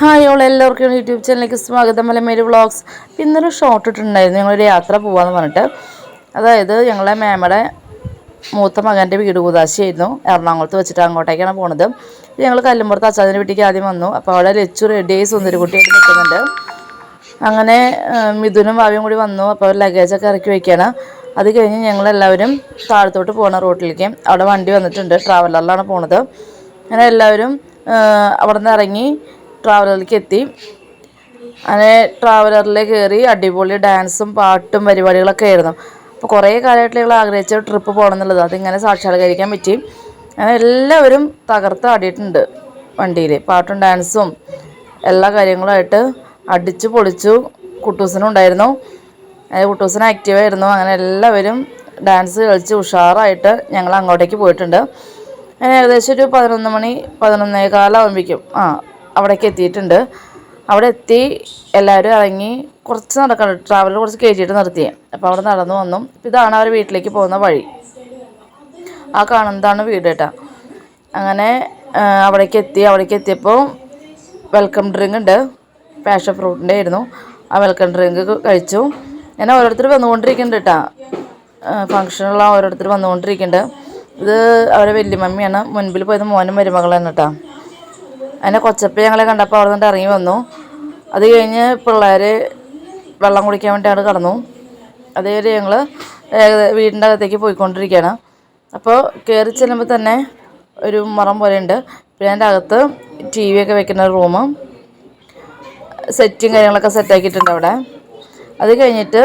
Hi all എല്ലാവർക്കും YouTube ചാനലിലേക്ക് സ്വാഗതം. മലമേരി വ്ളോഗ്സ്. ഇന്നൊരു ഷോർട്ട് ഇട്ടിട്ടുണ്ടായിരുന്നു. ഞങ്ങളൊരു യാത്ര പോവാന്ന് പറഞ്ഞിട്ട്. അതായത് ഞങ്ങളെ മേമയുടെ മൂത്ത മകന്റെ വീട് കൂതാശിയായിരുന്നു എറണാകുളത്ത് വെച്ചിട്ട് അങ്ങോട്ടേക്കാണ് പോണത്. ഞങ്ങൾ കല്ലുമ്പുറത്ത് അച്ചാതിന്റെ വീട്ടിലേക്ക് ആദ്യം വന്നു. അപ്പോൾ അവിടെ ലച്ചു റെഡിയായി സുന്ദരിക്കുട്ടിയായിട്ട് നിൽക്കുന്നുണ്ട് അങ്ങനെ മിഥുനും ഭാവിയും കൂടി വന്നു. അപ്പോൾ ലഗേജൊക്കെ ഇറക്കി വയ്ക്കുകയാണ് അത് കഴിഞ്ഞ് ഞങ്ങളെല്ലാവരും താഴത്തോട്ട് പോകുന്ന റോട്ടിലേക്ക് അവിടെ വണ്ടി വന്നിട്ടുണ്ട്. ട്രാവലറിലാണ് പോണത്. അങ്ങനെ എല്ലാവരും അവിടെ നിന്ന് ഇറങ്ങി ട്രാവലറിലേക്ക് എത്തി. അങ്ങനെ ട്രാവലറിൽ കയറി അടിപൊളി ഡാൻസും പാട്ടും പരിപാടികളൊക്കെ ആയിരുന്നു. അപ്പോൾ കുറേ കാലമായിട്ട് ഞങ്ങൾ ആഗ്രഹിച്ച ട്രിപ്പ് പോകണം എന്നുള്ളത് അതിങ്ങനെ സാക്ഷാത്കരിക്കാൻ പറ്റി. അങ്ങനെ എല്ലാവരും തകർത്ത് ആടിയിട്ടുണ്ട് വണ്ടിയിൽ പാട്ടും ഡാൻസും എല്ലാ കാര്യങ്ങളുമായിട്ട് അടിച്ചു പൊളിച്ചു കുട്ടൂസിനും ഉണ്ടായിരുന്നു. കുട്ടൂസൻ ആക്റ്റീവായിരുന്നു അങ്ങനെ എല്ലാവരും ഡാൻസ് കളിച്ച് ഉഷാറായിട്ട് ഞങ്ങൾ അങ്ങോട്ടേക്ക് പോയിട്ടുണ്ട്. ഏകദേശം ഒരു പതിനൊന്ന് മണി പതിനൊന്നേ കാലാവുമ്പോഴേക്കും ആ അവിടേക്ക് എത്തിയിട്ടുണ്ട്. അവിടെ എത്തി എല്ലാവരും ഇറങ്ങി കുറച്ച് നടക്കണം. ട്രാവൽ കുറച്ച് കയറ്റിയിട്ട് നിർത്തി. അപ്പോൾ അവിടെ നടന്നു വന്നു. ഇതാണ് അവർ വീട്ടിലേക്ക് പോകുന്ന വഴി. ആ കാണുന്നതാണ് വീട് കേട്ടോ. അങ്ങനെ അവിടേക്ക് എത്തി. അവിടേക്ക് എത്തിയപ്പോൾ വെൽക്കം ഡ്രിങ്ക് ഉണ്ട്. പാഷൻ ഫ്രൂട്ടിന്റെ ആയിരുന്നു. ആ വെൽക്കം ഡ്രിങ്ക് കഴിച്ചു. ഞാൻ ഓരോരുത്തർ വന്നുകൊണ്ടിരിക്കുന്നുണ്ട് കേട്ടോ. ഫങ്ഷനുള്ള ഓരോരുത്തർ വന്നുകൊണ്ടിരിക്കുന്നുണ്ട്. ഇത് അവരെ വല്യമ്മയാണ് മുൻപിൽ പോയത് മോനും മരുമകളാണ് കേട്ടോ. അതിനെ കൊച്ചപ്പ ഞങ്ങളെ കണ്ടപ്പോൾ അവിടെ നിന്ന് ഇറങ്ങി വന്നു. അത് കഴിഞ്ഞ് പിള്ളേർ വെള്ളം കുടിക്കാൻ വേണ്ടിയാണ് കടന്നു. അത് കഴിഞ്ഞ് ഞങ്ങൾ വീടിന്റെ അകത്തേക്ക് പോയിക്കൊണ്ടിരിക്കുകയാണ്. അപ്പോൾ കയറി ചെല്ലുമ്പോൾ തന്നെ ഒരു മറം പോലെ ഉണ്ട്. പിന്നെ അതിന്റെ അകത്ത് ടി വി ഒക്കെ വെക്കുന്ന റൂം സെറ്റും കാര്യങ്ങളൊക്കെ സെറ്റാക്കിയിട്ടുണ്ട് അവിടെ. അത് കഴിഞ്ഞിട്ട്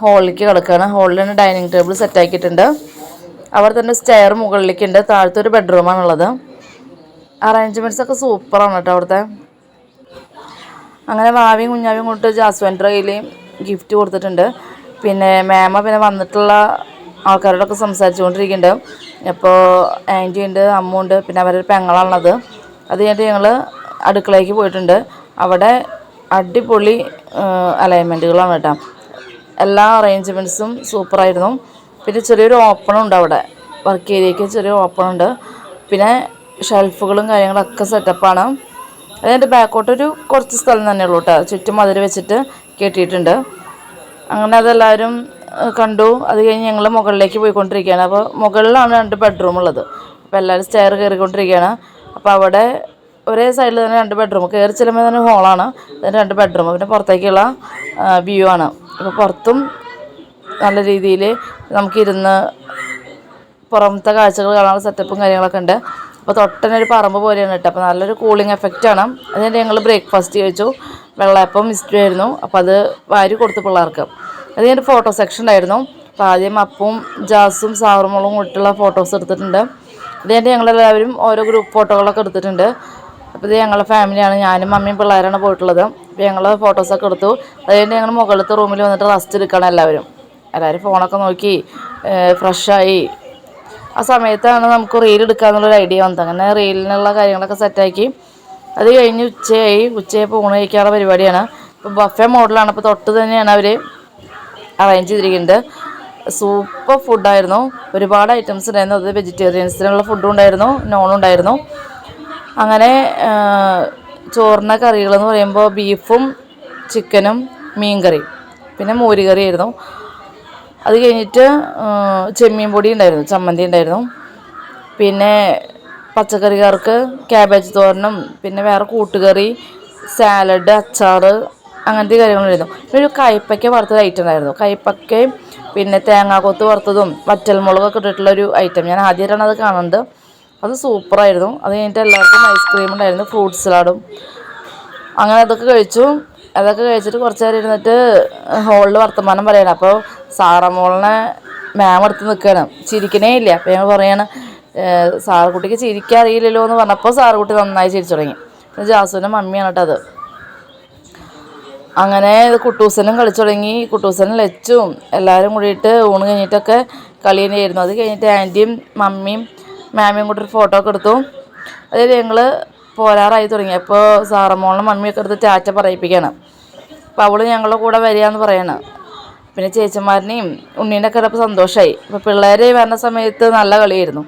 ഹോളിലേക്ക് കിടക്കുകയാണ്. ഹോളിൽ തന്നെ ഡൈനിങ് ടേബിൾ സെറ്റാക്കിയിട്ടുണ്ട് അവിടെ തന്നെ സ്റ്റെയർ മുകളിലേക്കുണ്ട് താഴത്തെ ഒരു ബെഡ്റൂമാണുള്ളത് അറേഞ്ച്മെന്റ്സ് ഒക്കെ സൂപ്പറാണ് കേട്ടോ അവിടുത്തെ. അങ്ങനെ ഭാവിയും കുഞ്ഞാവിയും കൊണ്ട് ജാസ്വന്റെ കയ്യിൽ ഗിഫ്റ്റ് കൊടുത്തിട്ടുണ്ട്. പിന്നെ മാമ പിന്നെ വന്നിട്ടുള്ള ആൾക്കാരോടൊക്കെ സംസാരിച്ചുകൊണ്ടിരിക്കുന്നുണ്ട്. അപ്പോൾ ആന്റി ഉണ്ട് അമ്മ ഉണ്ട് പിന്നെ അവരുടെ പെങ്ങളാണുള്ളത്. അത് കഴിഞ്ഞിട്ട് ഞങ്ങൾ അടുക്കളയ്ക്ക് പോയിട്ടുണ്ട്. അവിടെ അടിപൊളി അലൈൻമെന്റുകളാണ് കേട്ടോ. എല്ലാ അറേഞ്ച്മെന്റ്സും സൂപ്പറായിരുന്നു. പിന്നെ ചെറിയൊരു ഓപ്പണുണ്ട് അവിടെ. വർക്ക് ഏരിയയ്ക്ക് ചെറിയ ഓപ്പണുണ്ട് പിന്നെ ഷെൽഫുകളും കാര്യങ്ങളൊക്കെ സെറ്റപ്പാണ്. അതിന്റെ ബാക്കോട്ടൊരു കുറച്ച് സ്ഥലം തന്നെ ഉള്ളൂ കേട്ടോ ചുറ്റും മതിൽ വെച്ചിട്ട് കെട്ടിയിട്ടുണ്ട്. അങ്ങനെ അതെല്ലാവരും കണ്ടു. അത് കഴിഞ്ഞ് ഞങ്ങൾ മുകളിലേക്ക് പോയിക്കൊണ്ടിരിക്കുകയാണ്. അപ്പോൾ മുകളിലാണ് രണ്ട് ബെഡ്റൂം ഉള്ളത്. അപ്പോൾ എല്ലാവരും സ്റ്റെയർ കയറിക്കൊണ്ടിരിക്കുകയാണ്. അപ്പോൾ അവിടെ ഒരേ സൈഡിൽ തന്നെ രണ്ട് ബെഡ്റൂം കയറി ചെല്ലുമ്പോൾ തന്നെ ഹോളാണ് അതിന് രണ്ട് ബെഡ്റൂം പിന്നെ പുറത്തേക്കുള്ള വ്യൂ ആണ്. അപ്പോൾ പുറത്തും നല്ല രീതിയിൽ നമുക്കിരുന്ന് പുറമത്തെ കാഴ്ചകൾ കാണാനുള്ള സെറ്റപ്പും കാര്യങ്ങളൊക്കെ ഉണ്ട്. അപ്പോൾ തൊട്ടനൊരു പറമ്പ് പോലെയാണ് കേട്ടോ. അപ്പോൾ നല്ലൊരു കൂളിംഗ് എഫക്റ്റാണ് അതിന് ഞങ്ങൾ ബ്രേക്ക്ഫാസ്റ്റ് കഴിച്ചു. വെള്ളയപ്പം മിസ്റ്ററി ആയിരുന്നു. അപ്പോൾ അത് വാരി കൊടുത്തു പിള്ളേർക്ക്. അത് ഞാൻ ഫോട്ടോ സെക്ഷൻ ഉണ്ടായിരുന്നു. അപ്പോൾ ആദ്യം അപ്പവും ജാസും സാറുമോളും കൂട്ടുള്ള ഫോട്ടോസ് എടുത്തിട്ടുണ്ട്. കഴിഞ്ഞിട്ട് ഞങ്ങളെല്ലാവരും ഓരോ ഗ്രൂപ്പ് ഫോട്ടോകളൊക്കെ എടുത്തിട്ടുണ്ട്. അപ്പോൾ ഇത് ഞങ്ങളുടെ ഫാമിലിയാണ് ഞാനും മമ്മിയും പിള്ളേരാണ് പോയിട്ടുള്ളത്. അപ്പോൾ ഞങ്ങൾ ഫോട്ടോസൊക്കെ എടുത്തു. അത് കഴിഞ്ഞ് ഞങ്ങൾ മുകളിലത്തെ റൂമിൽ വന്നിട്ട് റെസ്റ്റ് എടുക്കണം എല്ലാവരും. എല്ലാവരും ഫോണൊക്കെ നോക്കി ഫ്രഷായി ആ സമയത്താണ് നമുക്ക് റീൽ എടുക്കാന്നുള്ളൊരു ഐഡിയ വന്നത്. അങ്ങനെ റീലിനുള്ള കാര്യങ്ങളൊക്കെ സെറ്റാക്കി അത് കഴിഞ്ഞ് ഉച്ചയായി. ഉച്ചയായപ്പോൾ ഊണ് കഴിക്കാനുള്ള പരിപാടിയാണ്. ഇപ്പോൾ ബഫെ മോഡലാണ് അപ്പോൾ തൊട്ട് തന്നെയാണ് അവർ അറേഞ്ച് ചെയ്തിരിക്കുന്നത്. സൂപ്പർ ഫുഡായിരുന്നു ഒരുപാട് ഐറ്റംസ് ഉണ്ടായിരുന്നു. അത് വെജിറ്റേറിയൻസിനുള്ള ഫുഡും ഉണ്ടായിരുന്നു. നോണും ഉണ്ടായിരുന്നു. അങ്ങനെ ചോറിന്റെ കറികളെന്ന് പറയുമ്പോൾ ബീഫും ചിക്കനും മീൻ കറി പിന്നെ മോരുകറി ആയിരുന്നു അത് കഴിഞ്ഞിട്ട് ചെമ്മീൻ പൊടി ഉണ്ടായിരുന്നു ചമ്മന്തി ഉണ്ടായിരുന്നു. പിന്നെ പച്ചക്കറിക്കാർക്ക് ക്യാബേജ് തോരനും പിന്നെ വേറെ കൂട്ടുകറി സാലഡ് അച്ചാർ അങ്ങനത്തെ കാര്യങ്ങളുണ്ടായിരുന്നു. പിന്നെ ഒരു കയ്പ്പയ്ക്ക വറുത്തൊരു ഐറ്റം ഉണ്ടായിരുന്നു. കയ്പ്പയ്ക്കയും പിന്നെ തേങ്ങാക്കൊത്ത് വറുത്തതും വറ്റൽമുളകൊക്കെ ഇട്ടിട്ടുള്ള ഒരു ഐറ്റം ഞാൻ ആദ്യമായിട്ടാണ് അത് കാണുന്നത്. അത് സൂപ്പറായിരുന്നു അത് കഴിഞ്ഞിട്ട് എല്ലാവർക്കും ഐസ്ക്രീം ഉണ്ടായിരുന്നു ഫ്രൂട്ട് സലാഡും അങ്ങനെ അതൊക്കെ കഴിച്ചു. അതൊക്കെ കഴിച്ചിട്ട് കുറച്ച് നേരം ഇരുന്നിട്ട് ഹോളിൽ വർത്തമാനം പറയണം അപ്പോൾ സാറമോളിനെ മാം എടുത്ത് നിൽക്കുകയാണ് ചിരിക്കണേ ഇല്ല. അപ്പം ഞങ്ങൾ പറയാണ് സാറുകുട്ടിക്ക് ചിരിക്കാൻ അറിയില്ലല്ലോ എന്ന് പറഞ്ഞപ്പോൾ സാറുകുട്ടി നന്നായി ചിരിച്ചു തുടങ്ങി. ജാസുവിന്റെ മമ്മിയാണ് കേട്ടോ അത്. അങ്ങനെ കുട്ടൂസനും കളിച്ചു തുടങ്ങി. കുട്ടൂസനും ലച്ചും എല്ലാവരും കൂടിയിട്ട് ഊണ് കഴിഞ്ഞിട്ടൊക്കെ കളി തന്നെയായിരുന്നു അത് കഴിഞ്ഞിട്ട് ആന്റിയും മമ്മിയും മാമിയും കൂടി ഒരു ഫോട്ടോ ഒക്കെ എടുത്തു. അതിൽ ഞങ്ങൾ പോരാറായി തുടങ്ങി. അപ്പോൾ സാറമോളും മമ്മിയൊക്കെ എടുത്ത് ടാറ്റ പറയിപ്പിക്കുകയാണ് അപ്പോൾ അവൾ ഞങ്ങളുടെ കൂടെ വരികയെന്ന് പറയണ. പിന്നെ ചേച്ചിമാരനെയും ഉണ്ണീന്റെ ഒക്കെ അപ്പോൾ സന്തോഷമായി അപ്പോൾ പിള്ളേർ വരുന്ന സമയത്ത് നല്ല കളിയായിരുന്നു.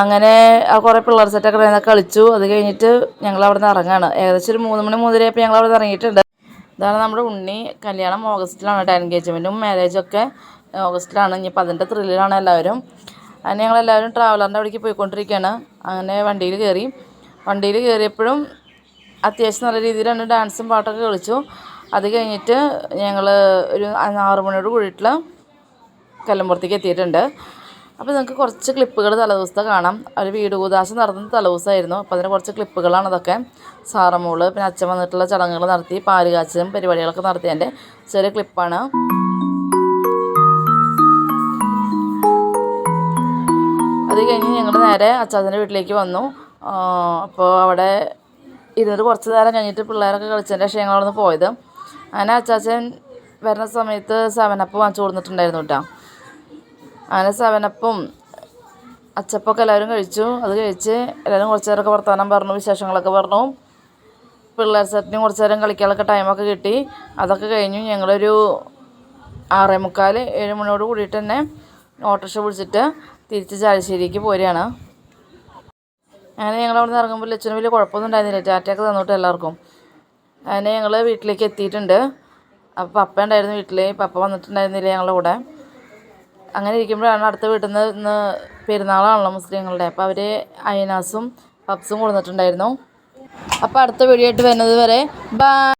അങ്ങനെ ആ കുറേ പിള്ളേർ സെറ്റൊക്കെ ഉണ്ടായിരുന്നു കളിച്ചു. അത് കഴിഞ്ഞിട്ട് ഞങ്ങൾ അവിടെ നിന്ന് ഇറങ്ങാണ്. ഏകദേശം ഒരു മൂന്ന് മണി മൂന്നരയപ്പോൾ ഞങ്ങൾ അവിടെ നിന്ന് ഇറങ്ങിയിട്ടുണ്ട്. ഇതാണ് നമ്മുടെ ഉണ്ണി. കല്യാണം ഓഗസ്റ്റിലാണ് കേട്ടോ. എൻഗേജ്മെന്റും മാരേജും ഒക്കെ ഓഗസ്റ്റിലാണ്. ഇനിയിപ്പോൾ അതിന്റെ ത്രില്ലിലാണ് എല്ലാവരും. അങ്ങനെ ഞങ്ങളെല്ലാവരും ട്രാവലറിന്റെ അവിടേക്ക് പോയിക്കൊണ്ടിരിക്കുകയാണ്. അങ്ങനെ വണ്ടിയിൽ കയറി. വണ്ടിയിൽ കയറിയപ്പോഴും അത്യാവശ്യം നല്ല രീതിയിലാണ് ഡാൻസും പാട്ടൊക്കെ കളിച്ചു. അത് കഴിഞ്ഞിട്ട് ഞങ്ങൾ ഒരു ആറ് മണിയോട് കൂടിയിട്ടുള്ള കല്ലമ്പുറത്തേക്ക് എത്തിയിട്ടുണ്ട്. അപ്പോൾ നിങ്ങൾക്ക് കുറച്ച് ക്ലിപ്പുകൾ തലേദിവസത്തെ കാണാം. ഒരു വീട് കൂതാശം നടന്നത് തലേദിവസമായിരുന്നു അപ്പോൾ അതിന് കുറച്ച് ക്ലിപ്പുകളാണ് അതൊക്കെ. സാറമോൾ പിന്നെ അച്ഛൻ വന്നിട്ടുള്ള ചടങ്ങുകൾ നടത്തി പാൽ കാച്ചലും പരിപാടികളൊക്കെ നടത്തിയതിന്റെ ചെറിയ ക്ലിപ്പാണ്. അത് കഴിഞ്ഞ് ഞങ്ങൾ നേരെ അച്ചാച്ചന്റെ വീട്ടിലേക്ക് വന്നു. അപ്പോൾ അവിടെ ഇരുന്നിട്ട് കുറച്ച് നേരം കഴിഞ്ഞിട്ട് പിള്ളേരൊക്കെ കളിച്ചതിന്റെ ശേഷം പോയത്. അങ്ങനെ അച്ചാച്ചൻ വരുന്ന സമയത്ത് സെവനപ്പ് വാങ്ങിച്ചു കൊടുത്തിട്ടുണ്ടായിരുന്നു കേട്ടോ. അങ്ങനെ സെവനപ്പും അച്ചപ്പൊക്കെ എല്ലാവരും കഴിച്ചു. അത് കഴിച്ച് എല്ലാവരും കുറച്ച് നേരമൊക്കെ വർത്തമാനം പറഞ്ഞു വിശേഷങ്ങളൊക്കെ പറഞ്ഞു. പിള്ളേർ സെറ്റിന് കുറച്ച് നേരം കളിക്കാനൊക്കെ ടൈമൊക്കെ കിട്ടി. അതൊക്കെ കഴിഞ്ഞു ഞങ്ങളൊരു ആറേ മുക്കാൽ ഏഴ് മണിയോട് കൂടിയിട്ട് തന്നെ ഓട്ടോറിക്ഷ പിടിച്ചിട്ട് തിരിച്ച് ചാലശ്ശേരിക്ക് പോരുകയാണ്. അങ്ങനെ ഞങ്ങൾ അവിടെ നിന്ന് ഇറങ്ങുമ്പോൾ ലച്ചന് വലിയ കുഴപ്പമൊന്നും ഉണ്ടായിരുന്നില്ല. ടാറ്റയൊക്കെ തന്നിട്ട് എല്ലാവർക്കും. അങ്ങനെ ഞങ്ങൾ വീട്ടിലേക്ക് എത്തിയിട്ടുണ്ട്. അപ്പോൾ പപ്പ ഉണ്ടായിരുന്നു വീട്ടിൽ പപ്പ വന്നിട്ടുണ്ടായിരുന്നില്ല ഞങ്ങളുടെ കൂടെ. അങ്ങനെ ഇരിക്കുമ്പോഴാണ് അടുത്ത വീട്ടിൽ നിന്ന് ഇന്ന് പെരുന്നാളാണല്ലോ മുസ്ലിങ്ങളുടെ. അപ്പോൾ അവർ അയനാസും പപ്സും കൊടുത്തിട്ടുണ്ടായിരുന്നു അപ്പോൾ അടുത്ത വീഡിയോ ആയിട്ട് വരുന്നത് വരെ ബൈ.